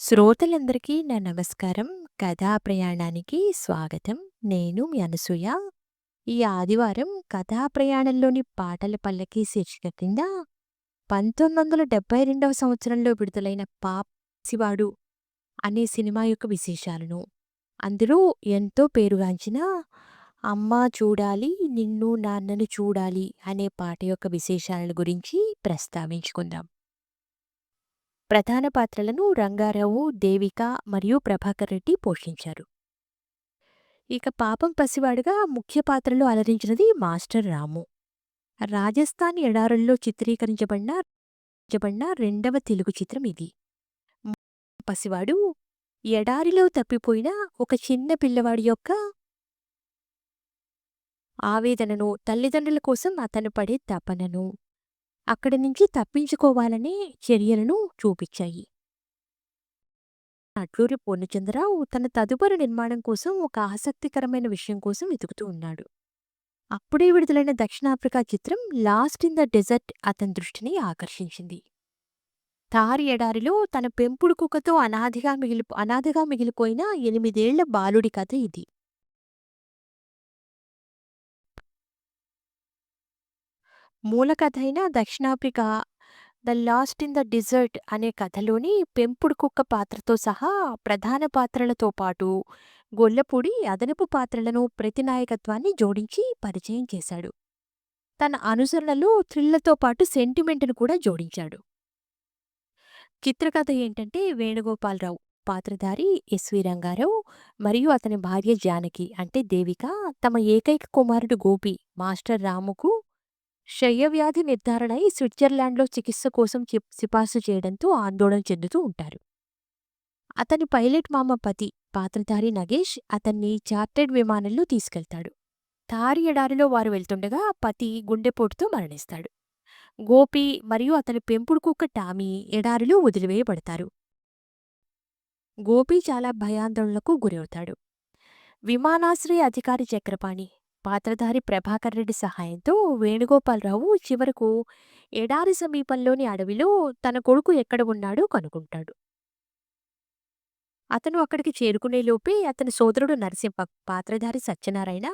శ్రోతలందరికీ నా నమస్కారం. కథా ప్రయాణానికి స్వాగతం. నేను మీ అనసూయ. ఈ ఆదివారం కథా ప్రయాణంలోని పాటల పల్లకి శీర్షిక కింద 1972వ సంవత్సరంలో విడుదలైన పాప్సివాడు అనే సినిమా యొక్క విశేషాలను, అందులో ఎంతో పేరుగాంచిన అమ్మ చూడాలి నిన్ను నాన్నను చూడాలి' అనే పాట యొక్క విశేషాలను గురించి ప్రస్తావించుకుందాం. ప్రధాన పాత్రలను రంగారావు, దేవిక మరియు ప్రభాకర్ రెడ్డి పోషించారు. ఇక పాపం పసివాడుగా ముఖ్య పాత్రలో అలరించినది మాస్టర్ రాము. రాజస్థాన్ ఎడారుల్లో చిత్రీకరించబడిన రెండవ తెలుగు చిత్రం ఇది. పసివాడు ఎడారిలో తప్పిపోయిన ఒక చిన్న పిల్లవాడి యొక్క ఆవేదనను, తల్లిదండ్రుల కోసం అతను పడే తపనను, అక్కడి నుంచి తప్పించుకోవాలనే చర్యలను చూపించాయి. అట్లూరి పూర్ణచంద్రరావు తన తదుపరి నిర్మాణం కోసం ఒక ఆసక్తికరమైన విషయం కోసం వెతుకుతూ ఉన్నాడు. అప్పుడే విడుదలైన దక్షిణాఫ్రికా చిత్రం 'లాస్ట్ ఇన్ ద డెజర్ట్' అతని దృష్టిని ఆకర్షించింది. తారి ఎడారిలో తన పెంపుడు కుక్కతో అనాథగా మిగిలి అనాథగా మిగిలిపోయిన ఎనిమిదేళ్ళ బాలుడి కథ ఇది. మూల కథ అయిన దక్షిణాఫ్రికా 'the lost in the desert అనే కథలోని పెంపుడు కుక్క పాత్రతో సహా ప్రధాన పాత్రలతో పాటు గొల్లపూడి అదనపు పాత్రలను, ప్రతినాయకత్వాన్ని జోడించి పరిచయం చేశాడు. తన అనుసరణలో థ్రిల్లతో పాటు సెంటిమెంట్‌ను కూడా జోడించాడు. చిత్రకథ ఏంటంటే వేణుగోపాలరావు పాత్రధారి ఎస్వి రంగారావు మరియు అతని భార్య జానకి అంటే దేవిక తమ ఏకైక కుమారుడు గోపి మాస్టర్ రాముకు క్షయవ్యాధి నిర్ధారణ అయి స్విట్జర్లాండ్‌లో చికిత్స కోసం చిప్ సిఫార్సు చేయడంతో ఆందోళన చెందుతూ ఉంటారు. అతని పైలట్ మామ పతి పాత్రధారి నగేష్ అతన్ని చార్టర్డ్ విమానంలో తీసుకెళ్తాడు. తారి ఎడారిలో వారు వెళ్తుండగా పతి గుండెపోటుతో మరణిస్తాడు. గోపి మరియు అతని పెంపుడు కుక్క టామీ ఎడారిలో వదిలివేయబడతారు. గోపి చాలా భయాందోళనకు గురవుతాడు. విమానాశ్రయ అధికారి చక్రపాణి పాత్రధారి ప్రభాకర్ రెడ్డి సహాయంతో వేణుగోపాలరావు చివరకు ఎడారి సమీపంలోని అడవిలో తన కొడుకు ఎక్కడ ఉన్నాడో కనుగొంటాడు. అతను అక్కడికి చేరుకునేలోపే అతని సోదరుడు నరసింహ పాత్రధారి సత్యనారాయణ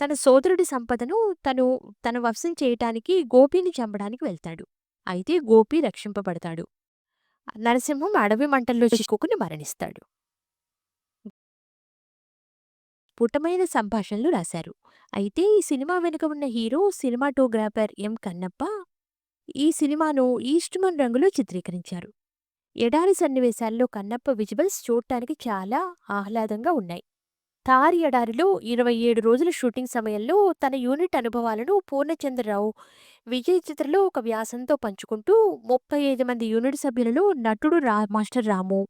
తన సోదరుడి సంపదను తను తన వశం చేయటానికి గోపిని చంపడానికి వెళ్తాడు. అయితే గోపి రక్షింపబడతాడు. నరసింహం అడవి మంటల్లో చిక్కుకుని మరణిస్తాడు. స్ఫుటమైన సంభాషణలు రాశారు. అయితే ఈ సినిమా వెనుక ఉన్న హీరో సినిమాటోగ్రాఫర్ ఎం. కన్నప్ప ఈ సినిమాను ఈస్ట్‌మన్ రంగులో చిత్రీకరించారు. ఎడారి సన్నివేశాల్లో కన్నప్ప విజువల్స్ చూడటానికి చాలా ఆహ్లాదంగా ఉన్నాయి. థార్ ఎడారిలో 27 రోజుల షూటింగ్ సమయంలో తన యూనిట్ అనుభవాలను పూర్ణచంద్రరావు విజయ్ చిత్రలో ఒక వ్యాసంతో పంచుకుంటూ 35 మంది యూనిట్ సభ్యులలో నటుడు రా మాస్టర్ రాము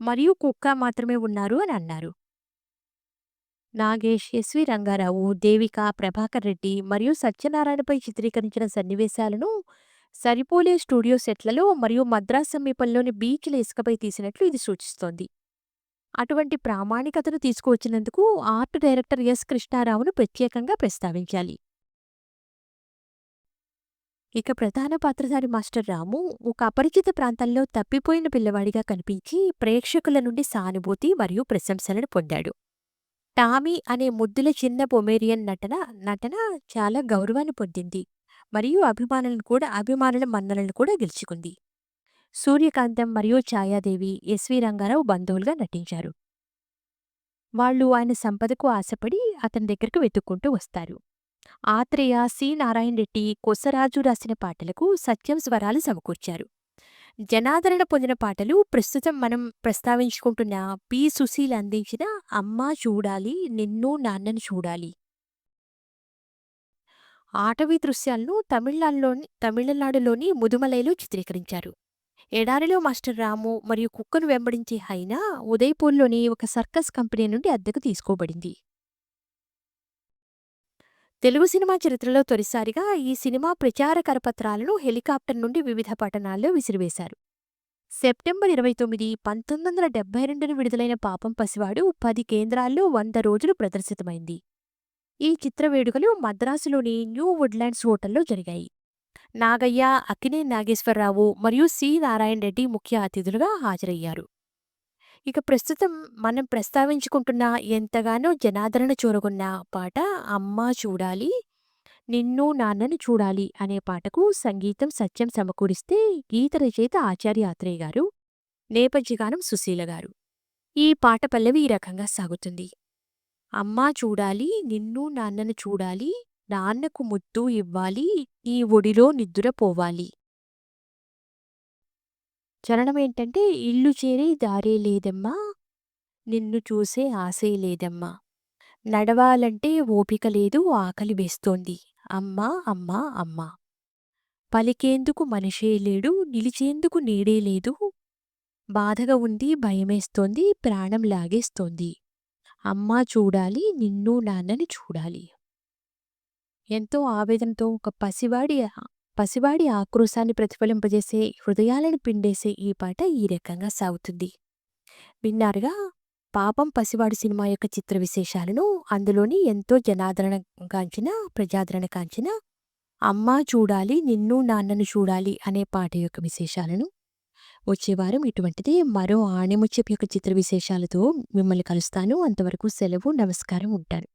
మరియు కుక్క మాత్రమే ఉన్నారు అని అన్నారు. నాగేష్, ఎస్వి రంగారావు, దేవిక, ప్రభాకర్ రెడ్డి మరియు సత్యనారాయణపై చిత్రీకరించిన సన్నివేశాలను సరిపోలే స్టూడియో సెట్లలో మరియు మద్రాస్ సమీపంలోని బీచ్‌ల ఇసుకపై తీసినట్లు ఇది సూచిస్తోంది. అటువంటి ప్రామాణికతను తీసుకువచ్చినందుకు ఆర్ట్ డైరెక్టర్ ఎస్. కృష్ణారావును ప్రత్యేకంగా ప్రస్తావించాలి. ఇక ప్రధాన పాత్రధారి మాస్టర్ రాము ఒక అపరిచిత ప్రాంతంలో తప్పిపోయిన పిల్లవాడిగా కనిపించి ప్రేక్షకుల నుండి సానుభూతి మరియు ప్రశంసలను పొందాడు. టామీ అనే ముద్దుల చిన్న పొమేరియన్ నటన నటన చాలా గౌరవాన్ని పొందింది మరియు అభిమానులను కూడా అభిమానుల మన్నలను కూడా గెలుచుకుంది. సూర్యకాంతం మరియు ఛాయాదేవి ఎస్వి రంగారావు బంధువులుగా నటించారు. వాళ్ళు ఆయన సంపదకు ఆశపడి అతని దగ్గరకు వెతుక్కుంటూ వస్తారు. ఆత్రేయ, సి. నారాయణ రెడ్డి, కొసరాజు రాసిన పాటలకు సత్యం స్వరాలు సమకూర్చారు. జనాదరణ పొందిన పాటలు ప్రస్తుతం మనం ప్రస్తావించుకుంటున్న పి. సుశీల్ అందించిన అమ్మ చూడాలి నిన్ను నాన్నను చూడాలి' ఆటవీ దృశ్యాలను తమిళనాడులోని తమిళనాడులోని ముదుమలైలో చిత్రీకరించారు. ఎడారిలో మాస్టర్ రాము మరియు కుక్కను వెంబడించే హైనా ఉదయపూర్లోని ఒక సర్కస్ కంపెనీ నుండి అద్దెకు తీసుకోబడింది. తెలుగు సినిమా చరిత్రలో తొలిసారిగా ఈ సినిమా ప్రచార కరపత్రాలను హెలికాప్టర్ నుండి వివిధ పట్టణాల్లో విసిరివేశారు. సెప్టెంబర్ 29, 1972న విడుదలైన పాపం పసివాడు పది కేంద్రాల్లో వంద రోజులు ప్రదర్శితమైంది. ఈ చిత్ర వేడుకలు మద్రాసులోని న్యూ వుడ్‌లాండ్స్ హోటల్లో జరిగాయి. నాగయ్య అక్కినే నాగేశ్వరరావు మరియు సి నారాయణ రెడ్డి ముఖ్య అతిథులుగా హాజరయ్యారు ఇక ప్రస్తుతం మనం ప్రస్తావించుకుంటున్న ఎంతగానో జనాదరణ చూరగొన్న పాట అమ్మ చూడాలి నిన్ను నాన్నను చూడాలి అనే పాటకు సంగీతం సత్యం సమకూరిస్తే గీత రచయిత ఆచార్య ఆత్రేయ గారు నేపథ్యగానం సుశీల గారు. ఈ పాట పల్లవి ఈ రకంగా సాగుతుంది. అమ్మా చూడాలి నిన్ను నాన్నను చూడాలి నాన్నకు ముద్దు ఇవ్వాలి నీ ఒడిలో చరణం చరణమేంటంటే ఇల్లు చేరే దారే లేదమ్మా నిన్ను చూసే ఆశే లేదమ్మా. నడవాలంటే ఓపిక లేదు ఆకలి వేస్తోంది. అమ్మా అమ్మా అమ్మా. పలికేందుకు మనిషే లేడు నిలిచేందుకు నీడే లేదు. బాధగా ఉంది భయమేస్తోంది ప్రాణం లాగేస్తోంది. అమ్మా చూడాలి నిన్ను నాన్నని చూడాలి. ఎంతో ఆవేదనతో ఒక పసివాడి పసివాడి ఆక్రోశాన్ని ప్రతిఫలింపజేసే హృదయాలను పిండేసే ఈ పాట ఈ రకంగా సాగుతుంది. విన్నారుగా? పాపం పసివాడు సినిమా యొక్క చిత్ర విశేషాలను అందులోని ఎంతో జనాదరణ కాంచిన ప్రజాదరణ కాంచిన అమ్మ చూడాలి నిన్ను నాన్నను చూడాలి అనే పాట యొక్క విశేషాలను వచ్చేవారం ఇటువంటిది మరో ఆణిముత్యపు యొక్క చిత్ర విశేషాలతో మిమ్మల్ని కలుస్తాను. అంతవరకు సెలవు నమస్కారం ఉంటాను.